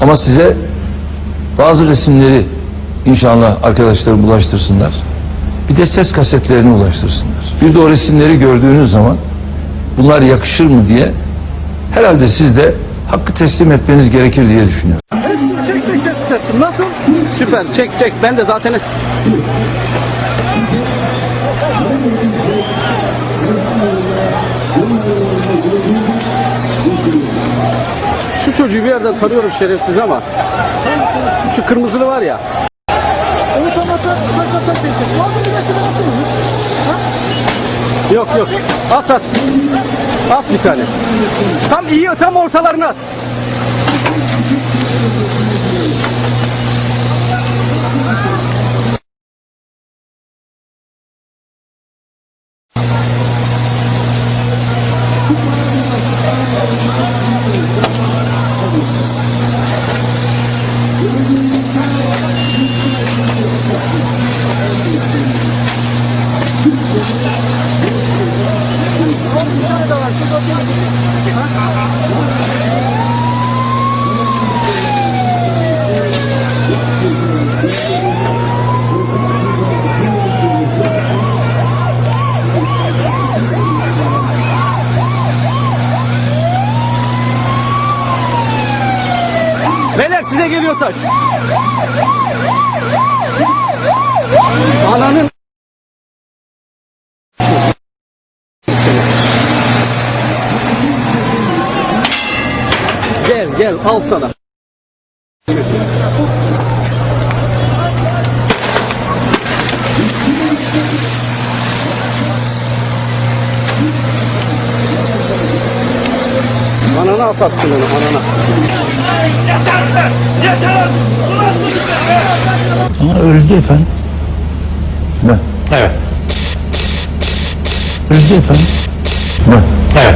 Ama size bazı resimleri inşallah arkadaşlar bulaştırsınlar. Bir de ses kasetlerini ulaştırsınlar. Bir de o resimleri gördüğünüz zaman bunlar yakışır mı diye herhalde siz de hakkı teslim etmeniz gerekir diye düşünüyorum. Tek tek tespit ettim. Nasıl? Süper çek çek ben de zaten Şu çocuğu bir yerden tanıyorum şerefsiz ama şu kırmızılı var ya. Yok yok. At at. At bir tane. Tam iyi tam ortalarına at Beyler size geliyor taş. Gel gel al sana. Anana atarsın onu anana. Ama öldü efendim. Ne? Evet. Öldü efendim. Evet.